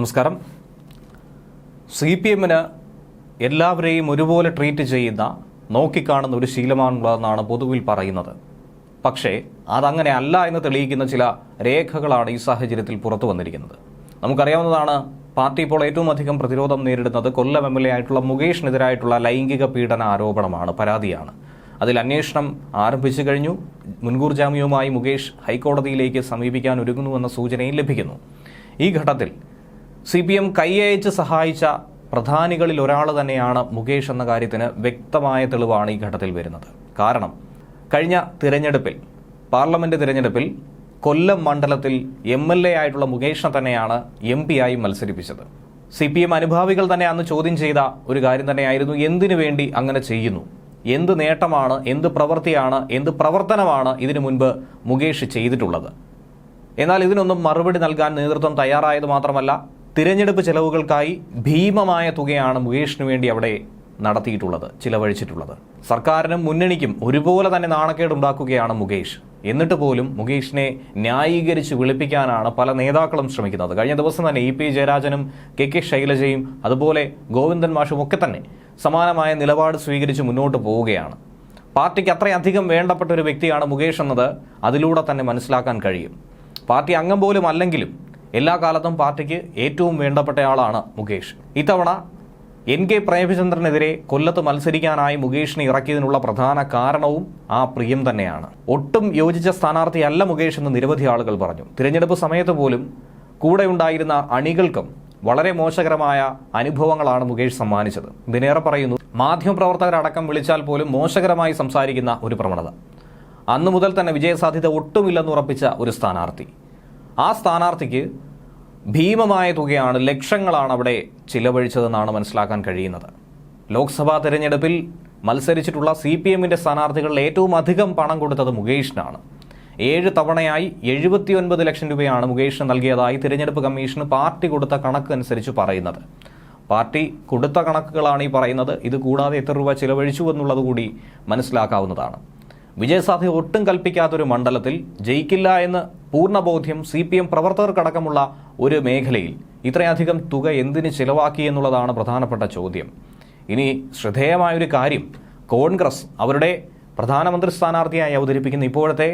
നമസ്കാരം. C P എമ്മിന് എല്ലാവരെയും ഒരുപോലെ ട്രീറ്റ് ചെയ്യുന്ന നോക്കിക്കാണുന്ന ഒരു ശീലമാണുള്ളതെന്നാണ് പൊതുവിൽ പറയുന്നത്. പക്ഷേ അതങ്ങനെ അല്ല എന്ന് തെളിയിക്കുന്ന ചില രേഖകളാണ് ഈ സാഹചര്യത്തിൽ പുറത്തു വന്നിരിക്കുന്നത്. നമുക്കറിയാവുന്നതാണ് പാർട്ടി ഇപ്പോൾ ഏറ്റവും അധികം പ്രതിരോധം നേരിടുന്നത് കൊല്ലം എം എൽ എ ആയിട്ടുള്ള മുകേഷിനെതിരായിട്ടുള്ള ലൈംഗിക പീഡന ആരോപണമാണ് പരാതിയാണ്. അതിൽ അന്വേഷണം ആരംഭിച്ചു കഴിഞ്ഞു. മുൻകൂർ ജാമ്യവുമായി മുകേഷ് ഹൈക്കോടതിയിലേക്ക് സമീപിക്കാൻ ഒരുങ്ങുന്നുവെന്ന സൂചനയും ലഭിക്കുന്നു. ഈ ഘട്ടത്തിൽ സി പി എം കൈയയച്ച് സഹായിച്ച പ്രധാനികളിൽ ഒരാൾ തന്നെയാണ് മുകേഷ് എന്ന കാര്യത്തിന് വ്യക്തമായ തെളിവാണ് ഈ ഘട്ടത്തിൽ വരുന്നത്. കാരണം കഴിഞ്ഞ തിരഞ്ഞെടുപ്പിൽ പാർലമെന്റ് തിരഞ്ഞെടുപ്പിൽ കൊല്ലം മണ്ഡലത്തിൽ എം എൽ എ ആയിട്ടുള്ള മുകേഷിനെ തന്നെയാണ് എം പി ആയി മത്സരിപ്പിച്ചത്. സി പി എം അനുഭാവികൾ തന്നെ അന്ന് ചോദ്യം ചെയ്ത ഒരു കാര്യം തന്നെയായിരുന്നു എന്തിനു വേണ്ടി അങ്ങനെ ചെയ്യുന്നു? എന്ത് നേട്ടമാണ് എന്ത് പ്രവൃത്തിയാണ് എന്ത് പ്രവർത്തനമാണ് ഇതിനു മുൻപ് മുകേഷ് ചെയ്തിട്ടുള്ളത്? എന്നാൽ ഇതിനൊന്നും മറുപടി നൽകാൻ നേതൃത്വം തയ്യാറായത് മാത്രമല്ല തിരഞ്ഞെടുപ്പ് ചെലവുകൾക്കായി ഭീമമായ തുകയാണ് മുകേഷിന് വേണ്ടി അവിടെ നടത്തിയിട്ടുള്ളത് ചിലവഴിച്ചിട്ടുള്ളത്. സർക്കാരിനും മുന്നണിക്കും ഒരുപോലെ തന്നെ നാണക്കേട് ഉണ്ടാക്കുകയാണ് മുകേഷ്. എന്നിട്ട് പോലും മുകേഷിനെ ന്യായീകരിച്ച് വിളിപ്പിക്കാനാണ് പല നേതാക്കളും ശ്രമിക്കുന്നത്. കഴിഞ്ഞ ദിവസം തന്നെ ഇ പി ജയരാജനും കെ കെ ശൈലജയും അതുപോലെ ഗോവിന്ദൻ മാഷും ഒക്കെ തന്നെ സമാനമായ നിലപാട് സ്വീകരിച്ച് മുന്നോട്ട് പോവുകയാണ്. പാർട്ടിക്ക് അത്രയധികം വേണ്ടപ്പെട്ട ഒരു വ്യക്തിയാണ് മുകേഷ് എന്നത് അതിലൂടെ തന്നെ മനസ്സിലാക്കാൻ കഴിയും. പാർട്ടി അംഗം പോലും അല്ലെങ്കിലും എല്ലാ കാലത്തും പാർട്ടിക്ക് ഏറ്റവും വേണ്ടപ്പെട്ടയാളാണ് മുകേഷ്. ഇത്തവണ എൻ കെ പ്രേമചന്ദ്രനെതിരെ കൊല്ലത്ത് മത്സരിക്കാനായി മുകേഷിനെ ഇറക്കിയതിനുള്ള പ്രധാന കാരണവും ആ പ്രിയം തന്നെയാണ്. ഒട്ടും യോജിച്ച സ്ഥാനാർത്ഥിയല്ല മുകേഷ് എന്ന് നിരവധി ആളുകൾ പറഞ്ഞു. തിരഞ്ഞെടുപ്പ് സമയത്ത് പോലും കൂടെ ഉണ്ടായിരുന്ന അണികൾക്കും വളരെ മോശകരമായ അനുഭവങ്ങളാണ് മുകേഷ് സമ്മാനിച്ചത്. ഇതിനേറെ പറയുന്നു മാധ്യമപ്രവർത്തകരടക്കം വിളിച്ചാൽ പോലും മോശകരമായി സംസാരിക്കുന്ന ഒരു പ്രവണത. അന്നു മുതൽ തന്നെ വിജയസാധ്യത ഒട്ടുമില്ലെന്ന് ഉറപ്പിച്ച ഒരു സ്ഥാനാർത്ഥി. ആ സ്ഥാനാർത്ഥിക്ക് ഭീമമായ തുകയാണ് ലക്ഷങ്ങളാണ് അവിടെ ചിലവഴിച്ചതെന്നാണ് മനസ്സിലാക്കാൻ കഴിയുന്നത്. ലോക്സഭാ തെരഞ്ഞെടുപ്പിൽ മത്സരിച്ചിട്ടുള്ള സി പി എമ്മിന്റെ സ്ഥാനാർത്ഥികളിൽ ഏറ്റവും അധികം പണം കൊടുത്തത് മുകേഷിനാണ്. ഏഴ് തവണയായി എഴുപത്തിയൊൻപത് ലക്ഷം രൂപയാണ് മുകേഷിന് നൽകിയതായി തിരഞ്ഞെടുപ്പ് കമ്മീഷന് പാർട്ടി കൊടുത്ത കണക്ക് അനുസരിച്ച് പറയുന്നത്. പാർട്ടി കൊടുത്ത കണക്കുകളാണ് ഈ പറയുന്നത്. ഇത് കൂടാതെ എത്ര രൂപ ചിലവഴിച്ചു എന്നുള്ളത് കൂടി മനസ്സിലാക്കാവുന്നതാണ്. വിജയസാധ്യത ഒട്ടും കൽപ്പിക്കാത്തൊരു മണ്ഡലത്തിൽ ജയിക്കില്ല എന്ന് പൂർണബോധ്യം സി പി എം പ്രവർത്തകർക്കടക്കമുള്ള ഒരു മേഖലയിൽ ഇത്രയധികം തുക എന്തിന് ചിലവാക്കി എന്നുള്ളതാണ് പ്രധാനപ്പെട്ട ചോദ്യം. ഇനി ശ്രദ്ധേയമായൊരു കാര്യം കോൺഗ്രസ് അവരുടെ പ്രധാനമന്ത്രി സ്ഥാനാർത്ഥിയായി അവതരിപ്പിക്കുന്ന ഇപ്പോഴത്തെ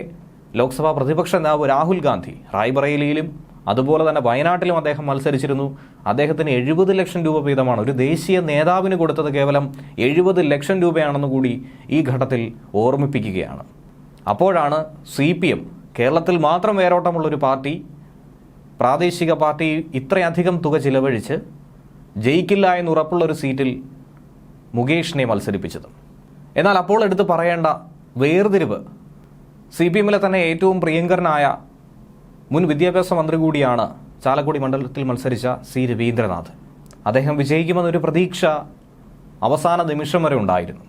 ലോക്സഭാ പ്രതിപക്ഷ നേതാവ് രാഹുൽ ഗാന്ധി റായ്ബറേലിയിലും അതുപോലെ തന്നെ വയനാട്ടിലും അദ്ദേഹം മത്സരിച്ചിരുന്നു. അദ്ദേഹത്തിന് എഴുപത് ലക്ഷം രൂപ വീതമാണ് ഒരു ദേശീയ നേതാവിന് കൊടുത്തത് കേവലം എഴുപത് ലക്ഷം രൂപയാണെന്ന് കൂടി ഈ ഘട്ടത്തിൽ ഓർമ്മിപ്പിക്കുകയാണ്. അപ്പോഴാണ് സി പി എം കേരളത്തിൽ മാത്രം വേരോട്ടമുള്ളൊരു പാർട്ടി പ്രാദേശിക പാർട്ടി ഇത്രയധികം തുക ചിലവഴിച്ച് ജയിക്കില്ല എന്നുറപ്പുള്ളൊരു സീറ്റിൽ മുകേഷിനെ മത്സരിപ്പിച്ചത്. എന്നാൽ അപ്പോൾ എടുത്ത് പറയേണ്ട വേർതിരിവ് സി പി എമ്മിലെ തന്നെ ഏറ്റവും പ്രിയങ്കരനായ മുൻ വിദ്യാഭ്യാസ മന്ത്രി കൂടിയാണ് ചാലക്കുടി മണ്ഡലത്തിൽ മത്സരിച്ച സി രവീന്ദ്രനാഥ്. അദ്ദേഹം വിജയിക്കുമെന്നൊരു പ്രതീക്ഷ അവസാന നിമിഷം വരെ ഉണ്ടായിരുന്നു.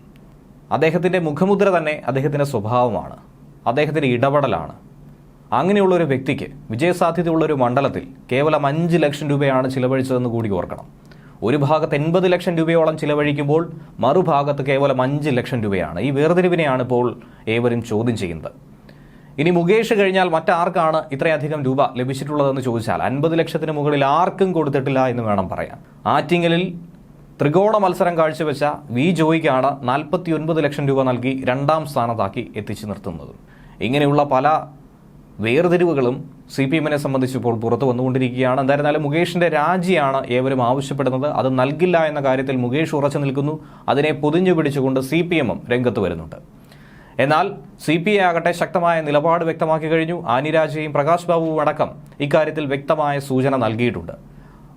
അദ്ദേഹത്തിന്റെ മുഖമുദ്ര തന്നെ അദ്ദേഹത്തിന്റെ സ്വഭാവമാണ്. അദ്ദേഹത്തിന്റെ ഇടപെടലാണ്. അങ്ങനെയുള്ള ഒരു വ്യക്തിക്ക് വിജയസാധ്യതയുള്ള ഒരു മണ്ഡലത്തിൽ കേവലം അഞ്ച് ലക്ഷം രൂപയാണ് ചിലവഴിച്ചതെന്ന് കൂടി ഓർക്കണം. ഒരു ഭാഗത്ത് എൺപത് ലക്ഷം രൂപയോളം ചിലവഴിക്കുമ്പോൾ മറുഭാഗത്ത് കേവലം അഞ്ച് ലക്ഷം രൂപയാണ്. ഈ വേർതിരിവിനെയാണ് ഇപ്പോൾ ഏവരും ചോദ്യം ചെയ്യുന്നത്. ഇനി മുകേഷ് കഴിഞ്ഞാൽ മറ്റാർക്കാണ് ഇത്രയധികം രൂപ ലഭിച്ചിട്ടുള്ളതെന്ന് ചോദിച്ചാൽ അൻപത് ലക്ഷത്തിന് മുകളിൽ ആർക്കും കൊടുത്തിട്ടില്ല എന്ന് വേണം പറയാൻ. ആറ്റിങ്ങലിൽ ത്രികോണ മത്സരം കാഴ്ചവെച്ച വി ജോയിക്കാണ് നാൽപ്പത്തി ലക്ഷം രൂപ നൽകി രണ്ടാം സ്ഥാനത്താക്കി എത്തിച്ചു നിർത്തുന്നത്. ഇങ്ങനെയുള്ള പല വേർതിരിവുകളും സി പി എമ്മിനെ സംബന്ധിച്ച് ഇപ്പോൾ പുറത്തു വന്നുകൊണ്ടിരിക്കുകയാണ്. എന്തായിരുന്നാലും മുകേഷിന്റെ രാജിയാണ് ഏവരും ആവശ്യപ്പെടുന്നത്. അത് നൽകില്ല എന്ന കാര്യത്തിൽ മുകേഷ് ഉറച്ചു നിൽക്കുന്നു. അതിനെ പൊതിഞ്ഞു പിടിച്ചുകൊണ്ട് സി പി എമ്മും രംഗത്ത് വരുന്നുണ്ട്. എന്നാൽ സി പി ഐ ആകട്ടെ ശക്തമായ നിലപാട് വ്യക്തമാക്കി കഴിഞ്ഞു. ആനിരാജയും പ്രകാശ് ബാബുവും അടക്കം ഇക്കാര്യത്തിൽ വ്യക്തമായ സൂചന നൽകിയിട്ടുണ്ട്.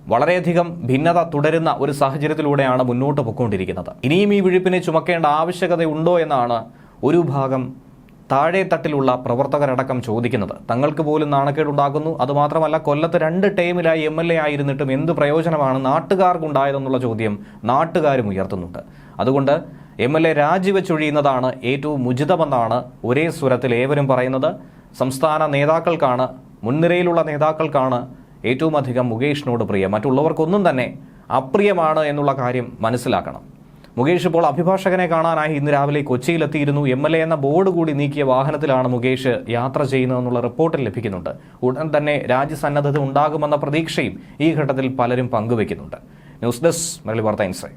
വളരെയധികം ഭിന്നത തുടരുന്ന ഒരു സാഹചര്യത്തിലൂടെയാണ് മുന്നോട്ട് പൊയ്ക്കൊണ്ടിരിക്കുന്നത്. ഇനിയും ഈ വിഴുപ്പിനെ ചുമക്കേണ്ട ആവശ്യകതയുണ്ടോ എന്നാണ് ഒരു ഭാഗം താഴെ തട്ടിലുള്ള പ്രവർത്തകരടക്കം ചോദിക്കുന്നത്. തങ്ങൾക്ക് പോലും നാണക്കേടുണ്ടാക്കുന്നു. അതുമാത്രമല്ല കൊല്ലത്ത് രണ്ട് ടൈമിലായി എം എൽ എ ആയിരുന്നിട്ടും എന്ത് പ്രയോജനമാണ് നാട്ടുകാർക്കുണ്ടായതെന്നുള്ള ചോദ്യം നാട്ടുകാരും ഉയർത്തുന്നുണ്ട്. അതുകൊണ്ട് എം എൽ എ രാജിവെച്ചൊഴിയുന്നതാണ് ഏറ്റവും ഉചിതമെന്നാണ് ഒരേ സ്വരത്തിൽ ഏവരും പറയുന്നത്. സംസ്ഥാന നേതാക്കൾക്കാണ് മുൻനിരയിലുള്ള നേതാക്കൾക്കാണ് ഏറ്റവും അധികം മുകേഷിനോട് പ്രിയം. മറ്റുള്ളവർക്കൊന്നും തന്നെ അപ്രിയമാണ് എന്നുള്ള കാര്യം മനസ്സിലാക്കണം. മുകേഷ് ഇപ്പോൾ അഭിഭാഷകനെ കാണാനായി ഇന്ന് രാവിലെ കൊച്ചിയിലെത്തിയിരുന്നു. എം എൽ എ എന്ന ബോർഡ് കൂടി നീക്കിയ വാഹനത്തിലാണ് മുകേഷ് യാത്ര ചെയ്യുന്നതെന്നുള്ള റിപ്പോർട്ടിൽ ലഭിക്കുന്നുണ്ട്. ഉടൻ തന്നെ രാജ്യസന്നദ്ധത ഉണ്ടാകുമെന്ന പ്രതീക്ഷയും ഈ ഘട്ടത്തിൽ പലരും പങ്കുവെക്കുന്നുണ്ട് ന്യൂസ് ഡെസ്ക് മലയാളി വാർത്ത ഇൻസൈറ്റ്